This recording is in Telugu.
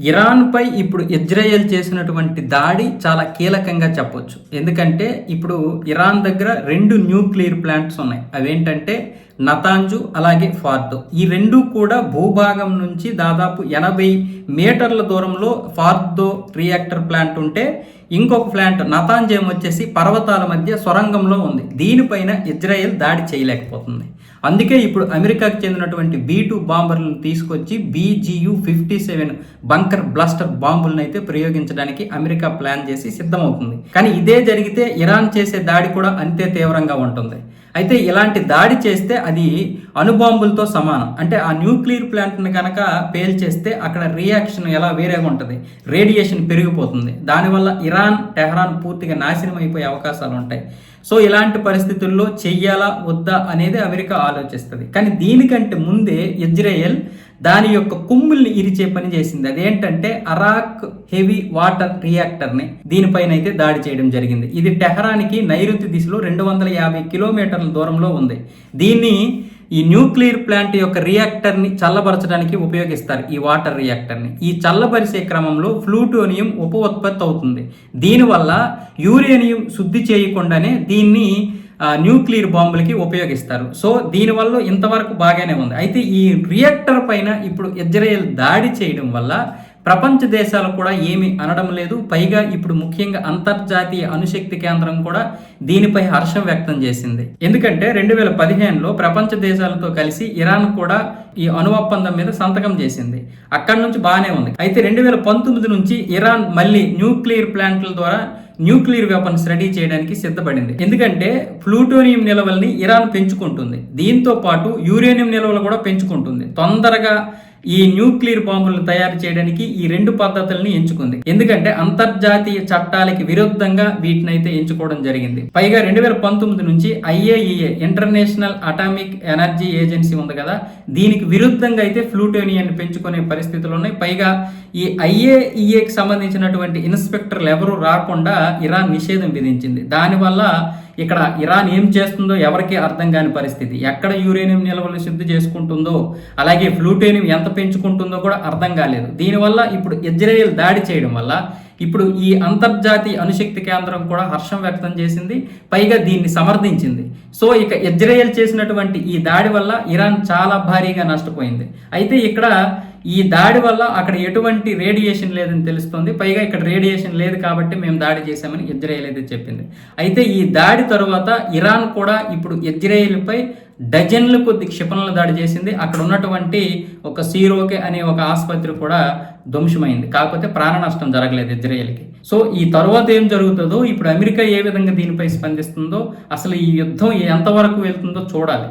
ఇరాన్పై ఇప్పుడు ఇజ్రాయెల్ చేసినటువంటి దాడి చాలా కీలకంగా చెప్పొచ్చు. ఎందుకంటే ఇప్పుడు ఇరాన్ దగ్గర రెండు న్యూక్లియర్ ప్లాంట్స్ ఉన్నాయి. అవేంటంటే నతాంజు అలాగే ఫార్దో. ఈ రెండు కూడా భూభాగం నుంచి దాదాపు ఎనభై మీటర్ల దూరంలో ఫార్దో రియాక్టర్ ప్లాంట్ ఉంటే ఇంకొక ప్లాంట్ నతాంజేం వచ్చేసి పర్వతాల మధ్య సొరంగంలో ఉంది. దీనిపైన ఇజ్రాయెల్ దాడి చేయలేకపోతుంది. అందుకే ఇప్పుడు అమెరికాకు చెందినటువంటి బీ టూ బాంబర్లను తీసుకొచ్చి BGU fifty seven bunker blaster బాంబులను అయితే ప్రయోగించడానికి అమెరికా ప్లాన్ చేసి సిద్ధమవుతుంది. కానీ ఇదే జరిగితే ఇరాన్ చేసే దాడి కూడా అంతే తీవ్రంగా ఉంటుంది. అయితే ఇలాంటి దాడి చేస్తే అది అణుబాంబులతో సమానం. అంటే ఆ న్యూక్లియర్ ప్లాంట్ని కనుక పేల్చేస్తే అక్కడ రియాక్షన్ ఎలా వేరేగా ఉంటుంది? రేడియేషన్ పెరిగిపోతుంది. దానివల్ల ఇరాన్ టెహరాన్ పూర్తిగా నాశనం అయిపోయే అవకాశాలు ఉంటాయి సో ఇలాంటి పరిస్థితుల్లో చెయ్యాలా వద్దా అనేది అమెరికా ఆలోచిస్తుంది. కానీ దీనికంటే ముందే ఇజ్రాయెల్ దాని యొక్క కుమ్ముల్ని ఇరిచే పని చేసింది. అదేంటంటే అరాక్ హెవీ వాటర్ రియాక్టర్ని దీనిపైన అయితే దాడి చేయడం జరిగింది. ఇది టెహరానికి నైరుతి దిశలో రెండు వందల యాభై కిలోమీటర్ల దూరంలో ఉంది. దీన్ని ఈ న్యూక్లియర్ ప్లాంట్ యొక్క రియాక్టర్ని చల్లబరచడానికి ఉపయోగిస్తారు ఈ వాటర్ రియాక్టర్ని. ఈ చల్లబరిచే క్రమంలో ఫ్లూటోనియం ఉప ఉత్పత్తి అవుతుంది. దీనివల్ల యూరేనియం శుద్ధి చేయకుండానే దీన్ని న్యూక్లియర్ బాంబులకి ఉపయోగిస్తారు. సో దీనివల్ల ఇంతవరకు బాగానే ఉంది. అయితే ఈ రియాక్టర్ పైన ఇప్పుడు ఇజ్రాయెల్ దాడి చేయడం వల్ల ప్రపంచ దేశాలు కూడా ఏమి అనడం లేదు. పైగా ఇప్పుడు ముఖ్యంగా అంతర్జాతీయ అణుశక్తి కేంద్రం కూడా దీనిపై హర్షం వ్యక్తం చేసింది. ఎందుకంటే రెండు వేల పదిహేనులో ప్రపంచ దేశాలతో కలిసి ఇరాన్ కూడా ఈ అణు ఒప్పందం మీద సంతకం చేసింది. అక్కడి నుంచి బాగానే ఉంది. అయితే రెండు వేల పంతొమ్మిది నుంచి ఇరాన్ మళ్ళీ న్యూక్లియర్ ప్లాంట్ల ద్వారా న్యూక్లియర్ వెపన్స్ రెడీ చేయడానికి సిద్ధపడింది. ఎందుకంటే ప్లూటోనియం నిల్వల్ని ఇరాన్ పెంచుకుంటుంది. దీంతో పాటు యూరేనియం నిల్వలు కూడా పెంచుకుంటుంది. తొందరగా ఈ న్యూక్లియర్ బాంబులను తయారు చేయడానికి ఈ రెండు పద్ధతులను ఎంచుకుంది. ఎందుకంటే అంతర్జాతీయ చట్టాలకి విరుద్ధంగా వీటిని అయితే ఎంచుకోవడం జరిగింది. పైగా రెండు వేల పంతొమ్మిది నుంచి IAEA international atomic energy agency ఉంది కదా దీనికి విరుద్ధంగా అయితే ఫ్లూటోనియాన్ని పెంచుకునే పరిస్థితులు ఉన్నాయి. పైగా ఈ ఐఏఈఏకి సంబంధించినటువంటి ఇన్స్పెక్టర్లు ఎవరు రాకుండా ఇరాన్ నిషేధం విధించింది. దానివల్ల ఇక్కడ ఇరాన్ ఏం చేస్తుందో ఎవరికీ అర్థం కాని పరిస్థితి. ఎక్కడ యూరేనియం నిల్వలు శుద్ధి చేసుకుంటుందో అలాగే ఫ్లూటోనియం ఎంత పెంచుకుంటుందో కూడా అర్థం కాలేదు. దీనివల్ల ఇప్పుడు ఇజ్రాయెల్ దాడి చేయడం వల్ల ఇప్పుడు ఈ అంతర్జాతీయ అణుశక్తి కేంద్రం కూడా హర్షం వ్యక్తం చేసింది పైగా దీన్ని సమర్థించింది. సో ఇక ఇజ్రాయెల్ చేసినటువంటి ఈ దాడి వల్ల ఇరాన్ చాలా భారీగా నష్టపోయింది. అయితే ఇక్కడ ఈ దాడి వల్ల అక్కడ ఎటువంటి రేడియేషన్ లేదని తెలుస్తుంది. పైగా ఇక్కడ రేడియేషన్ లేదు కాబట్టి మేము దాడి చేశామని ఇజ్రాయెల్ అయితే చెప్పింది. అయితే ఈ దాడి తరువాత ఇరాన్ కూడా ఇప్పుడు ఇజ్రాయెల్పై డజన్ల కొద్ది క్షిపణుల దాడి చేసింది. అక్కడ ఉన్నటువంటి ఒక సీరోకే అనే ఒక ఆసుపత్రి కూడా ధ్వంసమైంది. కాకపోతే ప్రాణ నష్టం జరగలేదు ఇజ్రాయెల్కి సో ఈ తర్వాత ఏం జరుగుతుందో ఇప్పుడు అమెరికా ఏ విధంగా దీనిపై స్పందిస్తుందో అసలు ఈ యుద్ధం ఎంతవరకు వెళ్తుందో చూడాలి.